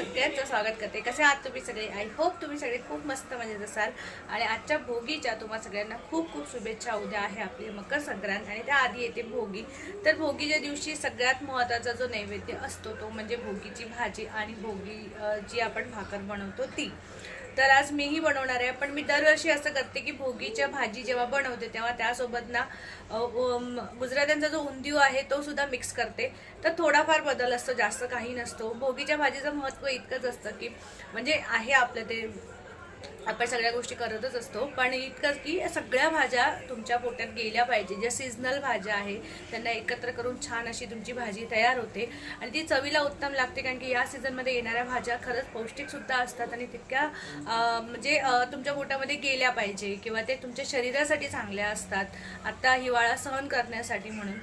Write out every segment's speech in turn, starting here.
सगळ्यांचं स्वागत करते. कसे आहात तुम्ही सगळे? आय होप तुम्ही सगळे खूप मस्त म्हणजे मजेत असाल आणि आजच्या भोगीच्या तुम्हाला सगळ्यांना खूप खूप शुभेच्छा. उद्या आहे आपली मकर संक्रांत आणि त्या आधी येते भोगी. तर भोगीच्या दिवशी सगळ्यात महत्त्वाचा जो नैवेद्य असतो तो म्हणजे भोगीची भाजी आणि भोगी जी आपण भाकर बनवतो ती. तर आज मीही बनवणार आहे. पण मी दरवर्षी असं करते की भोगीच्या भाजी जेव्हा बनवते तेव्हा त्यासोबत ना गुजरात्यांचा जो उंदिव आहे तो सुद्धा मिक्स करते. तर थोडाफार बदल असतो जास्त काही नसतो. भोगीच्या भाजीचं महत्त्व इतकंच असतं की म्हणजे आहे आपलं ते आपण सगळ्या गोष्टी करतच असतो. पण इतकंच की सगळ्या भाज्या तुमच्या पोटात गेल्या पाहिजे. ज्या सीझनल भाज्या आहे त्यांना एकत्र करून छान अशी तुमची भाजी तयार होते. आणि ती चवीला उत्तम लागते कारण की या सीझनमध्ये येणाऱ्या भाज्या खरंच पौष्टिकसुद्धा असतात आणि तितक्या म्हणजे तुमच्या पोटामध्ये गेल्या पाहिजे किंवा ते तुमच्या शरीरासाठी चांगल्या असतात. आत्ता हिवाळा सहन करण्यासाठी म्हणून.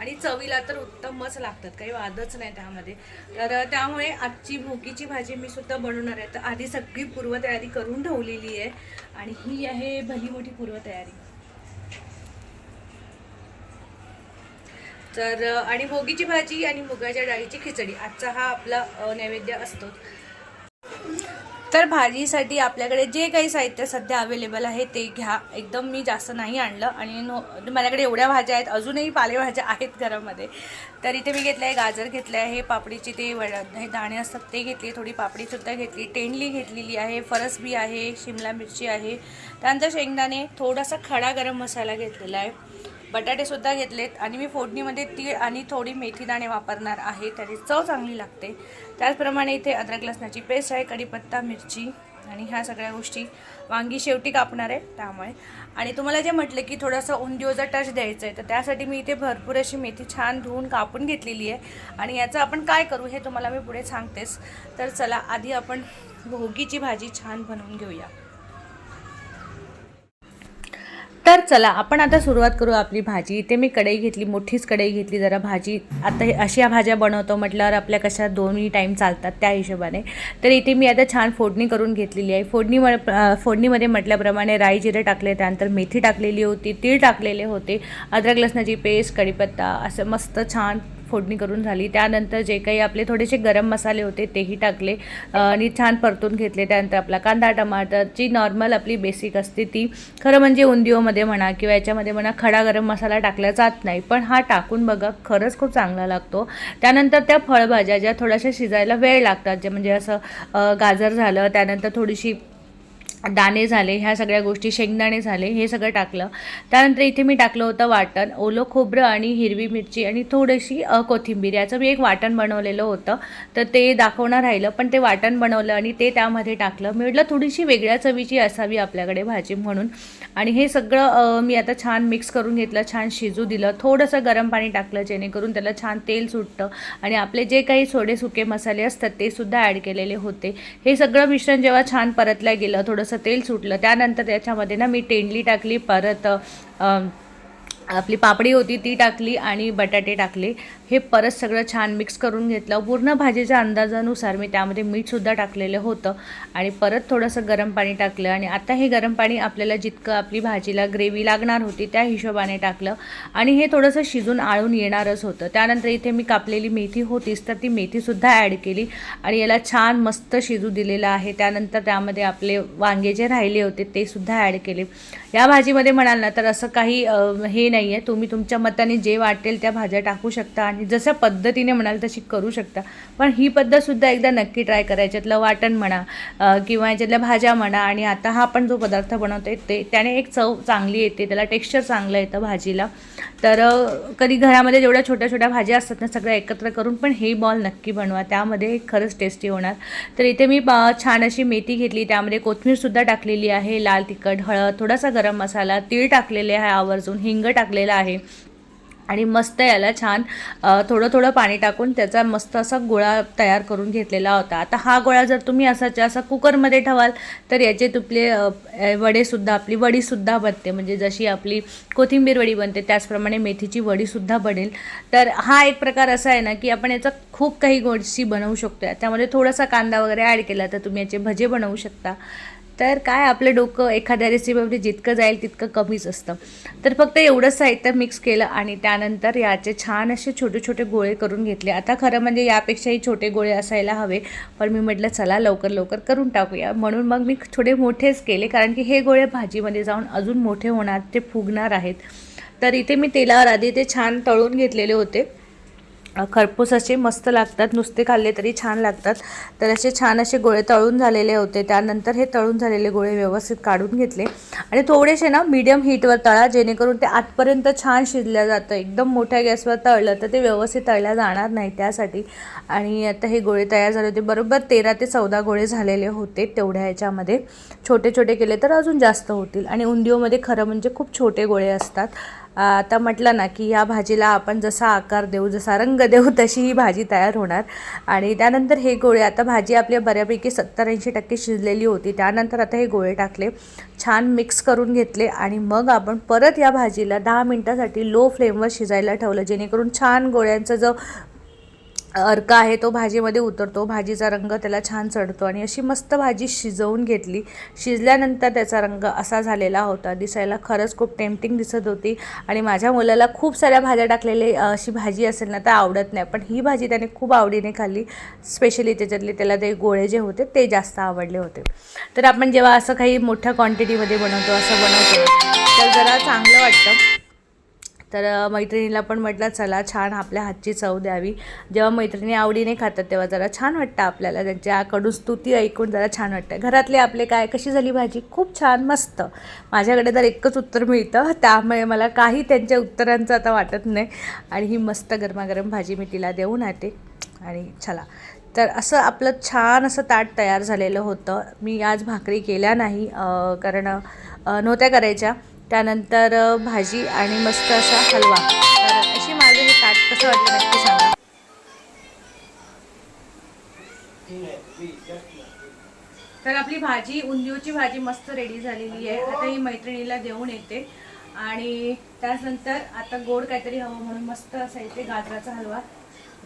आणि चवीला तर उत्तमच लागतात काही वादच नाही त्यामध्ये. तर त्यामुळे आजची भोकीची भाजी मी सुद्धा बनवणार आहे. तर आधी सगळी पूर्वतयारी करून ठेवलेली आहे. आणि ही आहे भली मोठी पूर्वतयारी. तर आणि भोगीची भाजी आणि मुगाच्या डाळीची खिचडी आजचा हा आपला नैवेद्य असतो तर भाजीसाठी आपल्याकडे जे काही साहित्य सध्या अवेलेबल आहे ते घ्या. एकदम मी जास्त नाही आणलं आणि नो माझ्याकडे एवढ्या भाज्या आहेत अजूनही पालेभाज्या आहेत घरामध्ये. तर इथे मी घेतलं आहे गाजर घेतलं आहे पापडीचे ते वड हे दाणे असतात ते घेतले थोडी पापडीसुद्धा घेतली टेंडली घेतलेली आहे फरसबी आहे शिमला मिरची आहे. त्यानंतर शेंगदाणे थोडासा खडा गरम मसाला घेतलेला आहे. बटाटेसुद्धा घेतलेत आणि मी फोडणीमध्ये तीळ आणि थोडी मेथी दाणे वापरणार आहे त्याची चव चांगली लागते. त्याचप्रमाणे इथे अद्रक लसणाची पेस्ट आहे कढीपत्ता मिरची आणि ह्या सगळ्या गोष्टी वांगी शेवटी कापणार आहे त्यामुळे. आणि तुम्हाला जे म्हटलं की थोडंसं उंदिओचा टच द्यायचं आहे तर त्यासाठी मी इथे भरपूर अशी मेथी छान धुवून कापून घेतलेली आहे. आणि याचं आपण काय करू हे तुम्हाला मी पुढे सांगतेच. तर चला आधी आपण भोगीची भाजी छान बनवून घेऊया. तर चला आपण आता सुरुवात करू आपली भाजी. इथे मी कढई घेतली मोठीच कढई घेतली. जरा भाजी आता हे अशा भाज्या बनवतो म्हटल्यावर आपल्या कशा दोन्ही टाईम चालतात त्या हिशोबाने. तर इथे मी आता छान फोडणी करून घेतलेली आहे. फोडणी फोडणीमध्ये म्हटल्याप्रमाणे राई जिरे टाकले त्यानंतर मेथी टाकलेली होती तीळ टाकलेले होते अद्रक लसणाची पेस्ट कढीपत्ता असं मस्त छान फोडणी करून झाली. त्यानंतर जे काही आपले थोडेसे गरम मसाले होते तेही टाकले. आणि छान परतून घेतले. त्यानंतर आपला कांदा टमाटरची नॉर्मल आपली बेसिक असते ती खरं म्हणजे उंदिओमध्ये म्हणा किंवा याच्यामध्ये म्हणा खडा गरम मसाला टाकला जात नाही. पण हा टाकून बघा खरंच खूप चांगला लागतो. त्यानंतर त्या फळभाज्या ज्या थोड्याशा शिजायला वेळ लागतात जे म्हणजे असं गाजर झालं त्यानंतर थोडीशी दाणे झाले ह्या सगळ्या गोष्टी शेंगदाणे झाले हे सगळं टाकलं. त्यानंतर इथे मी टाकलं होतं वाटण ओलं खोबरं आणि हिरवी मिरची आणि थोडीशी कोथिंबीर. याचं मी एक वाटण बनवलेलं होतं. तर ते दाखवणं राहिलं पण ते वाटण बनवलं आणि ते त्यामध्ये टाकलं. मी म्हटलं थोडीशी वेगळ्या चवीची असावी आपल्याकडे भाजी म्हणून. आणि हे सगळं मी आता छान मिक्स करून घेतलं छान शिजू दिलं. थोडंसं गरम पाणी टाकलं जेणेकरून त्याला छान तेल सुटतं. आणि आपले जे काही सोडे सुके मसाले असतात ते सुद्धा ॲड केलेले होते. हे सगळं मिश्रण जेव्हा छान परतल्या गेलं थोडंसं तेल सुटलं. त्यानंतर त्याच्यामध्ये ना मी टेंडली टाकली परत आपली पापडी होती ती टाकली आणि बटाटे टाकले. हे परत सगळं छान मिक्स करून घेतलं. पूर्ण भाजीच्या अंदाजानुसार मी त्यामध्ये मीठसुद्धा टाकलेलं होतं. आणि परत थोडंसं गरम पाणी टाकलं आणि आता हे गरम पाणी आपल्याला जितकं आपली भाजीला ग्रेव्ही लागणार होती त्या हिशोबाने टाकलं. आणि हे थोडंसं शिजून आळून येणारच होतं. त्यानंतर इथे मी कापलेली मेथी होतीच तर ती मेथीसुद्धा ॲड केली आणि याला छान मस्त शिजू दिलेलं आहे. त्यानंतर त्यामध्ये आपले वांगे जे राहिले होते ते सुद्धा ॲड केले. या भाजीमध्ये म्हणाल ना तर असं काही हे नाही आहे तुम्ही तुमच्या मताने जे वाटेल त्या भाज्या टाकू शकता आणि जशा पद्धतीने म्हणाल तशी करू शकता. पण ही पद्धतसुद्धा एकदा नक्की ट्राय करा याच्यातलं वाटण म्हणा किंवा याच्यातल्या भाज्या म्हणा आणि आता हा आपण जो पदार्थ बनवतोय ते त्याने एक चव चांगली येते त्याला टेक्स्चर चांगलं येतं भाजीला. तर कधी घरामध्ये जेवढ्या छोट्या छोट्या भाज्या असतात ना सगळ्या एकत्र करून पण हे बॉल नक्की बनवा. त्यामध्ये खरंच टेस्टी होणार. तर इथे मी छान अशी मेथी घेतली. त्यामध्ये कोथिंबीरसुद्धा टाकलेली आहे. लाल तिखट हळद थोडासा गरम मसाला तीळ टाकलेले आहे आवर्जून हिंग टाकलेला आहे. आणि मस्त याला छान थोडं थोडं पाणी टाकून त्याचा मस्त असा गोळा तयार करून घेतलेला होता. आता हा गोळा जर तुम्ही असाच्या असा कुकरमध्ये ठेवाल तर याचे तुपले वडेसुद्धा आपली वडीसुद्धा बनते. म्हणजे जशी आपली कोथिंबीर वडी बनते त्याचप्रमाणे मेथीची वडीसुद्धा बनेल. तर हा एक प्रकार असा आहे ना की आपण याचा खूप काही गोष्टी बनवू शकतो त्यामध्ये थोडासा कांदा वगैरे ॲड केला तर तुम्ही याचे भजे बनवू शकता. तर काय आपलं डोकं एखाद्या रेसिपीमध्ये जितकं जाईल तितकं कमीच असतं. तर फक्त एवढंच साहित्य मिक्स केलं आणि त्यानंतर याचे छान असे छोटे छोटे गोळे करून घेतले. आता खरं म्हणजे यापेक्षाही छोटे गोळे असायला हवे पण मी म्हटलं चला लवकर लवकर करून टाकूया. म्हणून मग मी थोडे मोठेच केले कारण की हे गोळे भाजीमध्ये जाऊन अजून मोठे होणार ते फुगणार आहेत. तर इथे मी तेलावर आधी ते छान तळून घेतलेले होते. खरपूस असे मस्त लागतात नुसते खाल्ले तरी छान लागतात. तर असे छान असे गोळे तळून झालेले होते. त्यानंतर हे तळून झालेले गोळे व्यवस्थित काढून घेतले. आणि थोडेसे ना मीडियम हीटवर तळा जेणेकरून ते आतपर्यंत छान शिजलं जातं. एकदम मोठ्या गॅसवर तळलं तर ते व्यवस्थित तळल्या जाणार नाही त्यासाठी. आणि आता हे गोळे तयार झाले होते. बरोबर तेरा ते चौदा गोळे झालेले होते तेवढ्या ह्याच्यामध्ये. छोटे छोटे केले तर अजून जास्त होतील. आणि उंदिओमध्ये खरं म्हणजे खूप छोटे गोळे असतात. आता म्हटलं ना की या भाजीला आपण जसा आकार देऊ जसा रंग देऊ तशी ही भाजी तयार होणार. आणि त्यानंतर हे गोळे आता भाजी आपल्या बऱ्यापैकी सत्तर ऐंशी टक्के शिजलेली होती. त्यानंतर आता हे गोळे टाकले छान मिक्स करून घेतले आणि मग आपण परत या भाजीला दहा मिनटासाठी लो फ्लेमवर शिजायला ठेवलं जेणेकरून छान गोळ्यांचा जो अर्क आहे तो भाजीमध्ये उतरतो. भाजीचा रंग त्याला छान चढतो आणि अशी मस्त भाजी शिजवून घेतली. शिजल्यानंतर त्याचा रंग असा झालेला होता. दिसायला खरंच खूप टेम्पटिंग दिसत होती आणि माझ्या मुलाला खूप साऱ्या भाज्या टाकलेले अशी भाजी असेल ना तर आवडत नाही. पण ही भाजी त्याने खूप आवडीने खाल्ली. स्पेशली त्याच्यातले त्याला ते गोळे जे होते ते जास्त आवडले होते. तर आपण जेव्हा असं काही मोठ्या क्वांटिटीमध्ये बनवतो असं बनवतो तर जरा चांगलं वाटतं. तर मैत्रिणीला पण म्हटलं चला छान आपल्या हातची चव द्यावी. जेव्हा मैत्रिणी आवडीने खातात तेव्हा जरा छान वाटतं आपल्याला. त्यांच्याकडून स्तुती ऐकून जरा छान वाटतं. घरातले आपले काय कशी झाली भाजी? खूप छान मस्त. माझ्याकडे तर एकच उत्तर मिळतं. त्यामुळे मला काही त्यांच्या उत्तरांचं आता वाटत नाही. आणि ही मस्त गरमागरम भाजी मी तिला देऊन येते आणि चला. तर असं आपलं छान असं ताट तयार झालेलं होतं. मी आज भाकरी केल्या नाही कारण नव्हत्या करायच्या. त्यानंतर भाजी आणि मस्त असा हलवा. तर अशी माझं हे ताट कसं वाटलं नक्की सांगा. तर आपली भाजी उंदिओची भाजी मस्त रेडी झालेली आहे. आता ही मैत्रिणीला देऊन येते. आणि त्यानंतर आता गोड काहीतरी हवं म्हणून मस्त असा इथे गाजराचा हलवा.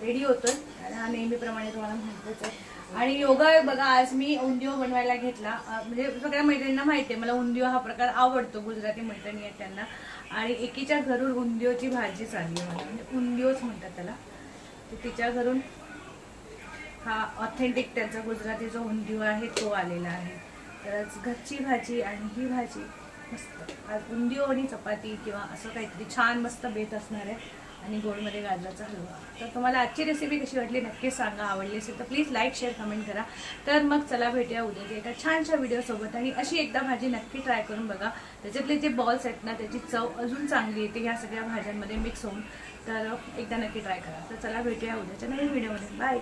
रेडी होतोय. हा नेहमीप्रमाणे तुम्हाला माहितीच आहे. आणि योगा बघा आज मी उंदिओ बनवायला घेतला. म्हणजे सगळ्या मैत्रिणींना माहिती आहे मला उंदिओ हा प्रकार आवडतो. गुजराती मैत्रिणी आहेत त्यांना. आणि एकीच्या घरून उंदिओची भाजी चालली आहे मला. म्हणजे उंदिओच म्हणतात त्याला. तर तिच्या घरून हा ऑथेंटिक त्यांचा गुजराती जो उंदिओ आहे तो आलेला आहे. तर घरची भाजी आणि ही भाजी मस्त. आज उंदिओ आणि चपाती किंवा असं काहीतरी छान मस्त बेत असणार आहे. आणि गोडमध्ये गाजराचा हलवा. तर तुम्हाला आजची रेसिपी कशी वाटली नक्कीच सांगा आवडली असेल तर प्लीज लाईक शेअर कमेंट करा. तर मग चला भेटूया उद्याच्या एका छानशा व्हिडिओसोबत आणि अशी एकदा भाजी नक्की ट्राय करून बघा. त्याच्यातले जे बॉल्स आहेत ना त्याची चव अजून चांगली येते. ह्या सगळ्या भाज्यांमध्ये मिक्स होऊन. तर एकदा नक्की ट्राय करा. तर चला भेटूया उद्याच्या नवीन व्हिडिओमध्ये बाय